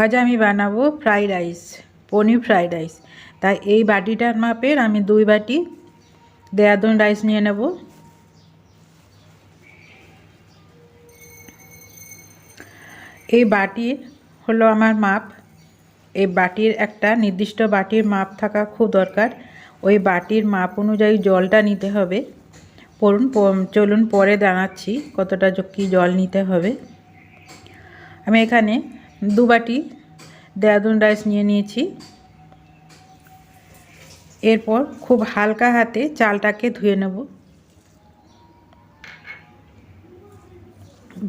আজ আমি বানাবো fried rice paneer fried rice তাই এই বাটিটার মাপের আমি দুই বাটি দেয়াদুন রাইস নিয়ে নেব। এই বাটির হলো আমার মাপ। এই বাটির একটা নির্দিষ্ট বাটির মাপ থাকা খুব দরকার। ওই বাটির মাপ অনুযায়ী জলটা নিতে হবে। পড়ুন চলুন পরে জানাচ্ছি কতটা কী জল নিতে হবে। আমি এখানে দু বাটি রাইস নিয়ে নিয়েছি। এরপর খুব হালকা হাতে চালটাকে ধুয়ে নেব।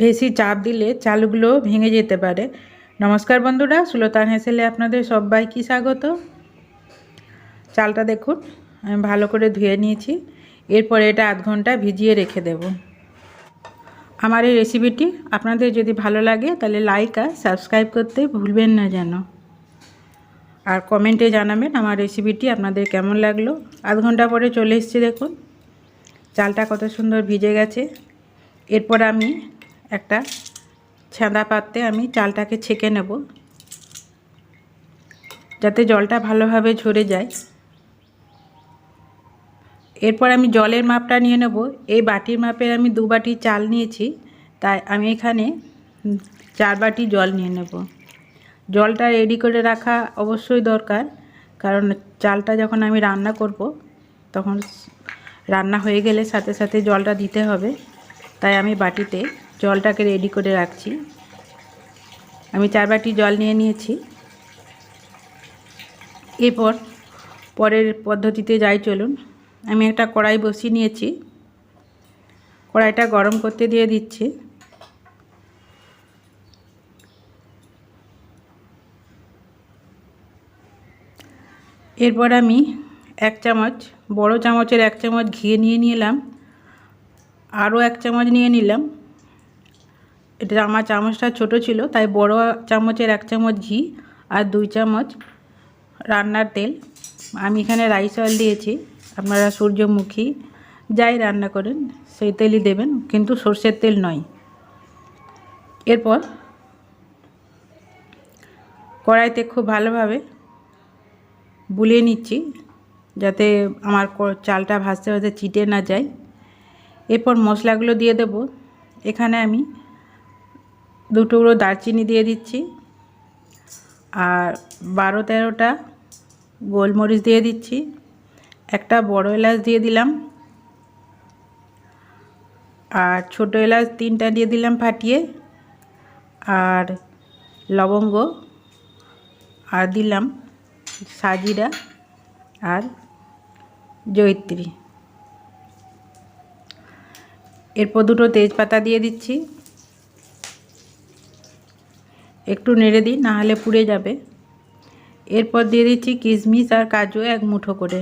বেশি চাপ দিলে চালগুলো ভেঙে যেতে পারে। নমস্কার বন্ধুরা, সুলতান হেসেলে আপনাদের সবাইকে স্বাগত। চালটা দেখুন, আমি ভালো করে ধুয়ে নিয়েছি। এরপর এটা আধ ঘণ্টা ভিজিয়ে রেখে দেব। আমার এই রেসিপিটি আপনাদের যদি ভালো লাগে, তাহলে লাইক আর সাবস্ক্রাইব করতে ভুলবেন না যেন। আর কমেন্টে জানাবেন আমার রেসিপিটি আপনাদের কেমন লাগল। আধ ঘণ্টা পরে চলে এসেছি দেখুন। চালটা কত সুন্দর ভিজে গেছে। এরপর আমি একটা ছাঁদা পাত্রে আমি চালটাকে ছেঁকে নেব। যাতে জলটা ভালোভাবে ঝরে যায়। এরপর আমি জলের মাপটা নিয়ে নেব। এই বাটির মাপের আমি দু বাটি চাল নিয়েছি। তাই আমি এখানে চার বাটি জল নিয়ে নেব। জলটা রেডি করে রাখা অবশ্যই দরকার। কারণ চালটা যখন আমি রান্না করব, তখন রান্না হয়ে গেলে সাথে সাথে জলটা দিতে হবে। তাই আমি বাটিতে জলটাকে রেডি করে রাখছি। আমি চার বাটি জল নিয়ে নিয়েছি। এরপর পরের পদ্ধতিতে যাই চলুন। আমি একটা কড়াই বসিয়ে নিয়েছি। কড়াইটা গরম করতে দিয়ে দিচ্ছি। এরপর আমি এক চামচ, বড় চামচের এক চামচ ঘি নিয়ে নিলাম। আরও এক চামচ নিয়ে নিলাম। এটা আমার চামচটা ছোট ছিল, তাই বড় চামচের এক চামচ ঘি আর দুই চামচ রান্নার তেল। আমি এখানে রাইস অয়েল দিয়েছি। আপনারা সূর্যমুখী, যাই রান্না করেন, সেই তেলই দেবেন, কিন্তু সর্ষের তেল নয়। এরপর কড়াইতে খুব ভালোভাবে বুলিয়ে নিচ্ছি, যাতে আমার চালটা ভাজতে ভাজতে চিটে না যায়। এরপর মশলাগুলো দিয়ে দেব। এখানে আমি দু টুকরো দারচিনি দিয়ে দিচ্ছি আর বারো তেরোটা গোলমরিচ দিয়ে দিচ্ছি। একটা বড় এলাচ দিয়ে দিলাম। আর ছোটো এলাচ তিনটা দিয়ে দিলাম ফাটিয়ে। আর লবঙ্গ। আর দিলাম সাজিরা আর জৈত্রী এরপর দুটো তেজপাতা দিয়ে দিচ্ছি। একটু নেড়ে দিই নাহলে পুড়ে যাবে। এরপর দিয়ে দিচ্ছি কিশমিশ আর কাজু এক মুঠো করে।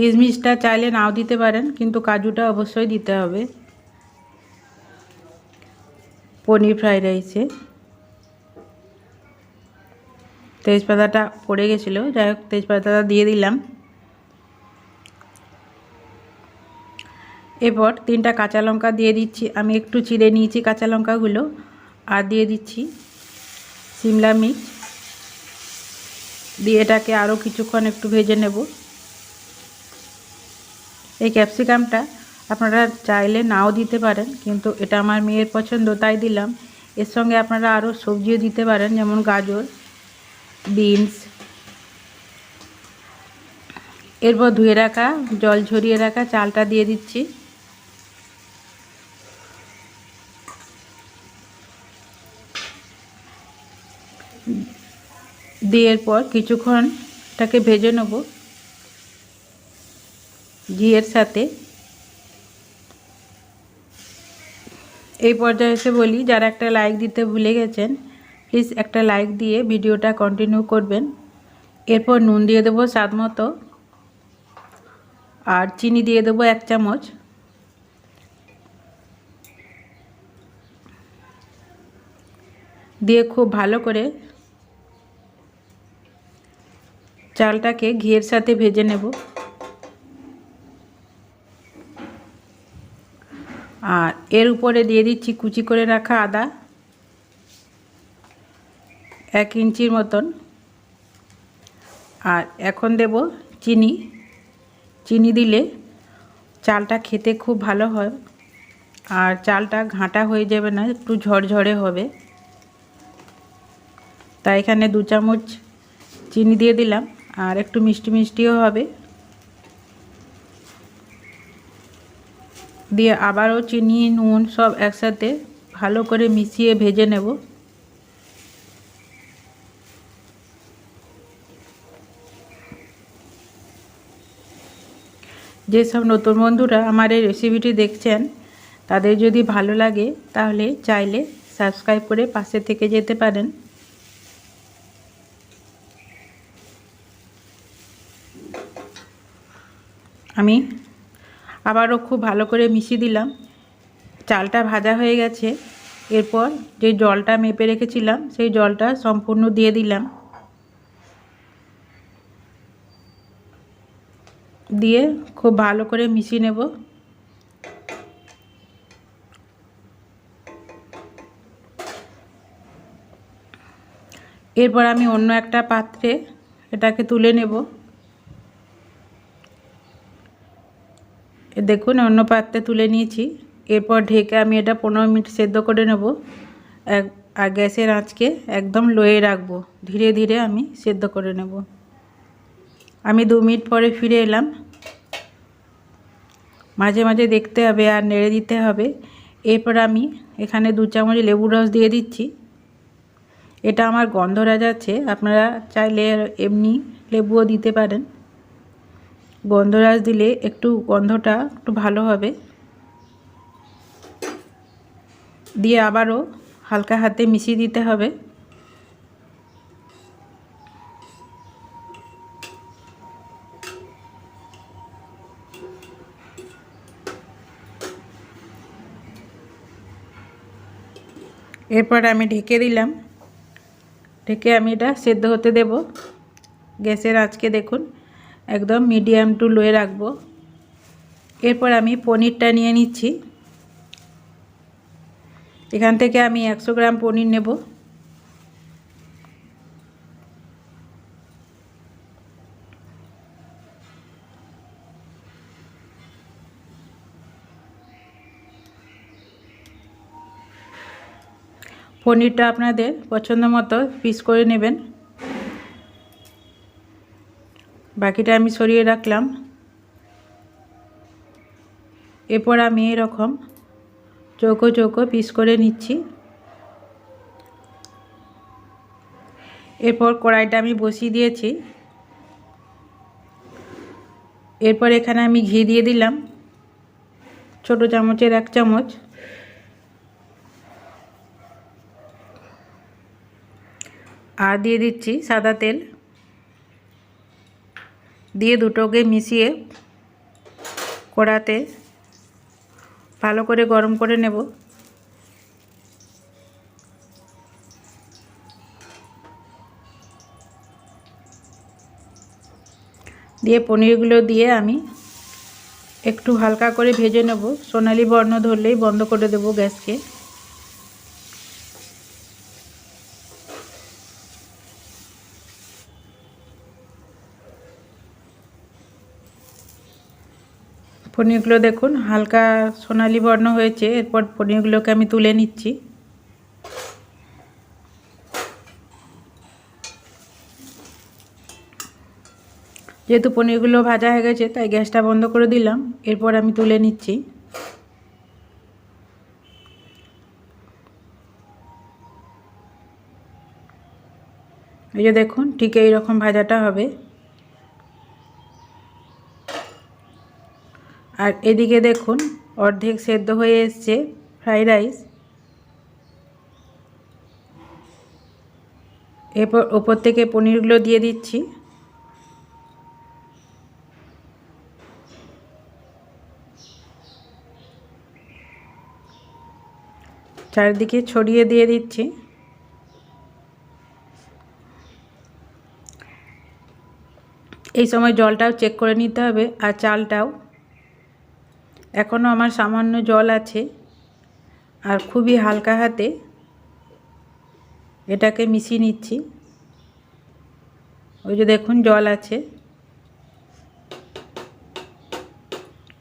কিশমিশটা চাইলে নাও দিতে পারেন, কিন্তু কাজুটা অবশ্যই দিতে হবে। পনির ফ্রাইড রাইসে। তেজপাতাটা পড়ে গেছিল, যাই হোক, তেজপাতাটা দিয়ে দিলাম। এরপর তিনটা কাঁচা লঙ্কা দিয়ে দিচ্ছি। আমি একটু চিড়ে নিয়েছি কাঁচা লঙ্কাগুলো, আর দিয়ে দিচ্ছি সিমলা মির্চ। দিয়ে এটাকে আরও কিছুক্ষণ একটু ভেজে নেব। এই ক্যাপসিকামটা আপনারা চাইলে নাও দিতে পারেন, কিন্তু এটা আমার মেয়ের পছন্দ, তাই দিলাম। এর সঙ্গে আপনারা আরও সবজিও দিতে পারেন, যেমন গাজর, বিনস। এরপর ধুয়ে রাখা, জল ঝরিয়ে রাখা চালটা দিয়ে দিচ্ছি। দিয়ে পর কিছুক্ষণ এটাকে ভেজে নেব। ঘিয়ের সাথে। এই পর্যায়ে এসে বলি, যারা একটা লাইক দিতে ভুলে গেছেন প্লিজ একটা লাইক দিয়ে ভিডিওটা কন্টিনিউ করবেন। এরপর নুন দিয়ে দেবো স্বাদ মতো। আর চিনি দিয়ে দেবো এক চামচ। দিয়ে খুব ভালো করে চালটাকে ঘিয়ের সাথে ভেজে নেব। আর এর উপরে দিয়ে দিচ্ছি কুচি করে রাখা আদা, এক ইঞ্চির মতন। আর এখন দেব চিনি। চিনি দিলে চালটা খেতে খুব ভালো হয়। আর চালটা ঘাঁটা হয়ে যাবে না, একটু ঝরঝরে হবে। তাই এখানে দু চামচ চিনি দিয়ে দিলাম। আর একটু মিষ্টি মিষ্টিও হবে। দিয়ে আবারও চিনি, নুন সব একসাথে ভালো করে মিশিয়ে ভেজে নেব। যেসব নতুন বন্ধুরা আমার এই রেসিপিটি দেখছেন, তাদের যদি ভালো লাগে তাহলে চাইলে সাবস্ক্রাইব করে পাশে থেকে যেতে পারেন। আমি আবারও খুব ভালো করে মিশিয়ে দিলাম। চালটা ভাজা হয়ে গেছে। এরপর যে জলটা মেপে রেখেছিলাম, সেই জলটা সম্পূর্ণ দিয়ে দিলাম। দিয়ে খুব ভালো করে মিশিয়ে নেব। এরপর আমি অন্য একটা পাত্রে এটাকে তুলে নেব। দেখুন, অন্য পাত্রে তুলে নিয়েছি। এরপর ঢেকে আমি এটা পনেরো মিনিট সেদ্ধ করে নেব। এক, আর গ্যাসের আঁচকে একদম লোয়ে রাখব। ধীরে ধীরে আমি সেদ্ধ করে নেব। আমি দু মিনিট পরে ফিরে এলাম। মাঝে মাঝে দেখতে হবে আর নেড়ে দিতে হবে। এরপর আমি এখানে দু চামচ লেবু রস দিয়ে দিচ্ছি। এটা আমার গন্ধরাজ আছে। আপনারা চাইলে এমনি লেবুও দিতে পারেন। গন্ধরাজ দিলে একটু গন্ধটা একটু ভালো হবে। দিয়ে আবারও হালকা হাতে মিশিয়ে দিতে হবে। এরপর আমি ঢেকে দিলাম। ঢেকে আমি এটা সেদ্ধ হতে দেব। গ্যাসের আজকে দেখুন। একদম মিডিয়াম টু লোয়ে রাখব। এরপর আমি পনিরটা নিয়ে নিচ্ছি। এখান থেকে আমি একশো গ্রাম পনির নেব। পনিরটা আপনাদের পছন্দ মতো পিস করে নেবেন। বাকিটা আমি সরিয়ে রাখলাম। এরপর আমি এরকম চৌকো চৌকো পিস করে নিচ্ছি। এরপর কড়াইটা আমি বসিয়ে দিয়েছি। এরপর এখানে আমি ঘি দিয়ে দিলাম। ছোট চামচের এক চামচ। আর দিয়ে দিচ্ছি সাদা তেল। দিয়ে দুটোকে মিশিয়ে কড়াতে ভালো করে গরম করে নেব। দিয়ে পনিরগুলো দিয়ে আমি একটু হালকা করে ভেজে নেব। সোনালি বর্ণ ধরলেই বন্ধ করে দেব গ্যাসকে। পনিরগুলো দেখুন, হালকা সোনালি বর্ণ হয়েছে, এরপর পনিরগুলোকে আমি তুলে নিচ্ছি। যেহেতু পনিরগুলো ভাজা হয়ে গেছে, তাই গ্যাসটা বন্ধ করে দিলাম, এরপর আমি তুলে নিচ্ছি। এই যে দেখুন, ঠিক এই রকম ভাজাটা হবে। আর এদিকে দেখুন, অর্ধেক সেদ্ধ হয়ে এসছে ফ্রাইড রাইস। এরপর ওপর থেকে পনিরগুলো দিয়ে দিচ্ছি। চারিদিকে ছড়িয়ে দিয়ে দিচ্ছি। এই সময় জলটাও চেক করে নিতে হবে আর চালটাও। এখনও আমার সামান্য জল আছে আর খুবই হালকা হাতে এটাকে মিশিয়ে নিচ্ছি। ওই যে দেখুন জল আছে।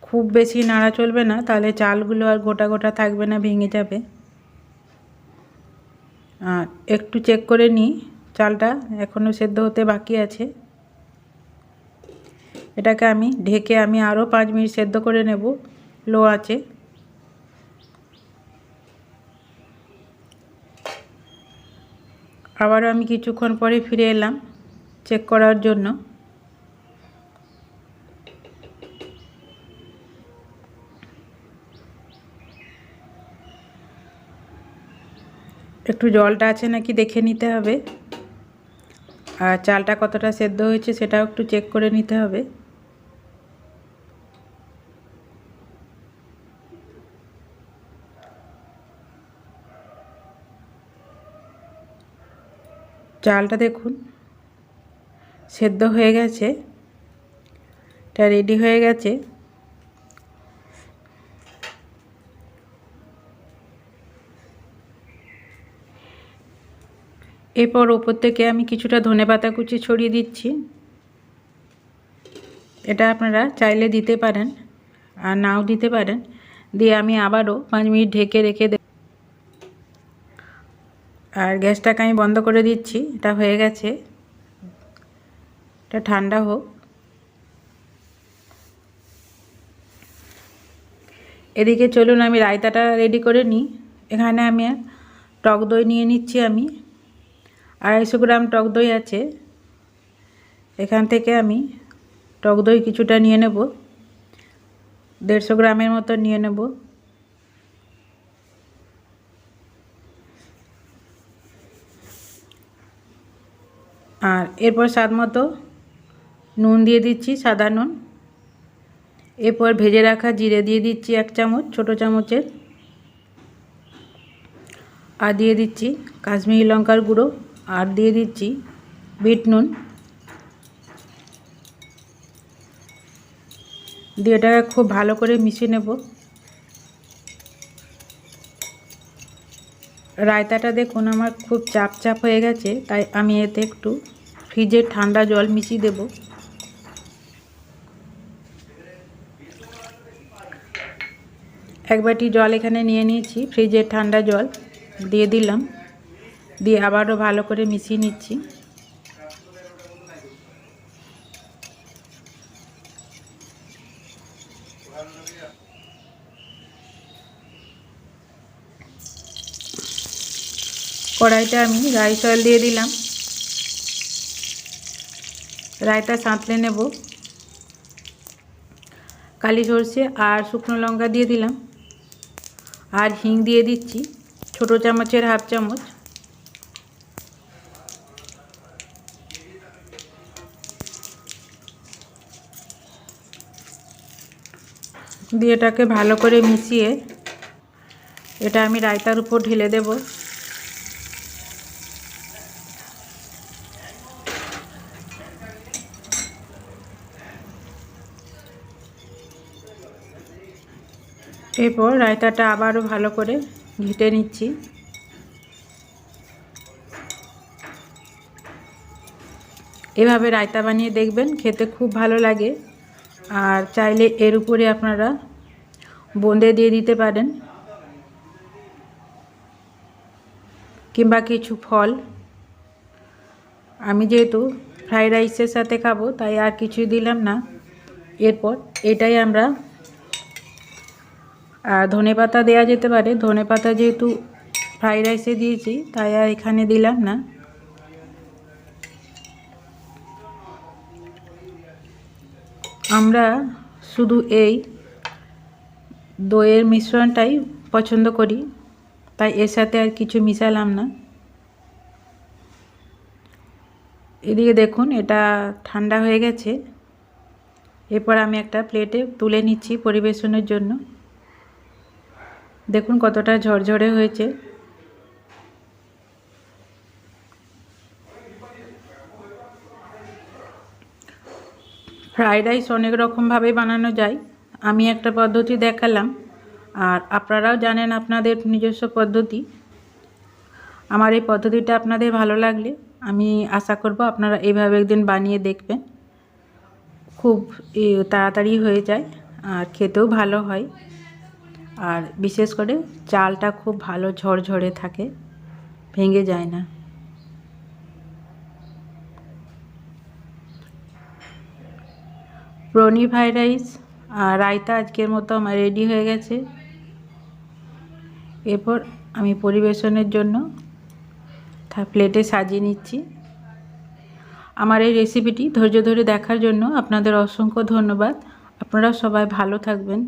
খুব বেশি নাড়া চলবে না, তাহলে চালগুলো আর গোটা গোটা থাকবে না, ভেঙে যাবে। আর একটু চেক করে নিই, চালটা এখনও সেদ্ধ হতে বাকি আছে। এটাকে আমি ঢেকে আমি আরও পাঁচ মিনিট সেদ্ধ করে নেব। লো আছে। আবারও আমি কিছুক্ষণ পরে ফিরে এলাম চেক করার জন্য। একটু জলটা আছে নাকি দেখে নিতে হবে। আর চালটা কতটা সেদ্ধ হয়েছে সেটাও একটু চেক করে নিতে হবে। চালটা দেখুন। সেদ্ধ হয়ে গেছে। এটা রেডি হয়ে গেছে। এরপর ওপর থেকে আমি কিছুটা ধনে পাতা কুচি ছড়িয়ে দিচ্ছি। এটা আপনারা চাইলে দিতে পারেন আর নাও দিতে পারেন। দিয়ে আমি আবারও পাঁচ মিনিট ঢেকে রেখে আর গ্যাসটাকে আমি বন্ধ করে দিচ্ছি, এটা হয়ে গেছে। এটা ঠান্ডা হোক। এদিকে চলুন, আমি রায়তাটা রেডি করে নিই। এখানে আমি টক দই নিয়ে নিচ্ছি আমি। আড়াইশো গ্রাম টক দই আছে। এখান থেকে আমি টক দই কিছুটা নিয়ে নেব। দেড়শো গ্রামের মতো নিয়ে নেব। আর এরপর স্বাদ মতো নুন দিয়ে দিচ্ছি, সাদা নুন। এরপর ভেজে রাখা জিরে দিয়ে দিচ্ছি এক চামচ, ছোট চামচের। আর দিয়ে দিচ্ছি কাশ্মীরি লঙ্কার গুঁড়ো। আর দিয়ে দিচ্ছি বিট নুন। দিয়ে এটাকে খুব ভালো করে মিশিয়ে নেব। রায়তাটা দেখুন, আমার খুব চাপ চাপ হয়ে গেছে, তাই আমি এতে একটু ফ্রিজের ঠান্ডা জল মিশিয়ে দেব। এক বাটি জল এখানে নিয়ে নিয়েছি, ফ্রিজের ঠান্ডা জল দিয়ে দিলাম, দিয়ে আবারও ভালো করে মিশিয়ে নিচ্ছি। কড়াইটা আমি রাইস অয়েল দিয়ে দিলাম। রায়তা সাঁতলে নেব। কালি সর্ষে আর শুকনো লঙ্কা দিয়ে দিলাম। আর হিং দিয়ে দিচ্ছি, ছোটো চামচের হাফ চামচ। দিয়ে এটাকে ভালো করে মিশিয়ে এটা আমি রায়তার উপর ঢেলে দেব। এরপর রায়তাটা আবারও ভালো করে ঘেটে নিচ্ছি। এভাবে রায়তা বানিয়ে দেখবেন, খেতে খুব ভালো লাগে। আর চাইলে এর উপরে আপনারা বোঁদে দিয়ে দিতে পারেন। কিংবা কিছু ফল। আমি যেহেতু ফ্রাইড রাইসের সাথে খাব, তাই আর কিছুই দিলাম না। এরপর এটাই আমরা আর ধনে পাতা দেওয়া যেতে পারে। ধনে পাতা যেহেতু ফ্রাইড রাইসে দিয়েছি, তাই আর এখানে দিলাম না। আমরা শুধু এই দইয়ের মিশ্রণটাই পছন্দ করি, তাই এর সাথে আর কিছু মিশালাম না। এদিকে দেখুন, এটা ঠান্ডা হয়ে গেছে। এরপর আমি একটা প্লেটে তুলে নিচ্ছি পরিবেশনের জন্য। দেখুন কতটা ঝরঝরে হয়েছে। ফ্রাইড রাইস অনেক রকমভাবে বানানো যায়। আমি একটা পদ্ধতি দেখালাম। আর আপনারাও জানেন আপনাদের নিজস্ব পদ্ধতি। আমার এই পদ্ধতিটা আপনাদের ভালো লাগলে আমি আশা করব আপনারা এইভাবে একদিন বানিয়ে দেখবেন। খুব তাড়াতাড়ি হয়ে যায় আর খেতেও ভালো হয়। আর বিশেষ করে চালটা খুব ভালো ঝরঝরে থাকে, ভেঙে যায় না। প্রনি ফ্রাইড রাইস আর রায়তা আজকের মতো আমার রেডি হয়ে গেছে। এরপর আমি পরিবেশনের জন্য প্লেটে সাজিয়ে নিচ্ছি। আমার এই রেসিপিটি ধৈর্য ধরে দেখার জন্য আপনাদের অসংখ্য ধন্যবাদ। আপনারা সবাই ভালো থাকবেন।